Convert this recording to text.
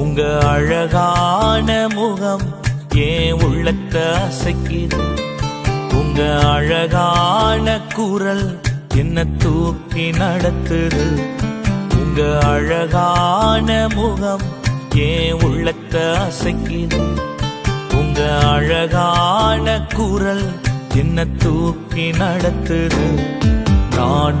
உங்க அழகான முகம் ஏன் உள்ளத்தை அசைக்குது? உங்க அழகான குரல் என்ன தூக்கி நடத்துது? உங்க அழகான முகம் ஏன் உள்ளத்தை அசைக்குது? உங்க அழகான குரல் என்ன தூக்கி நடத்துது? நான்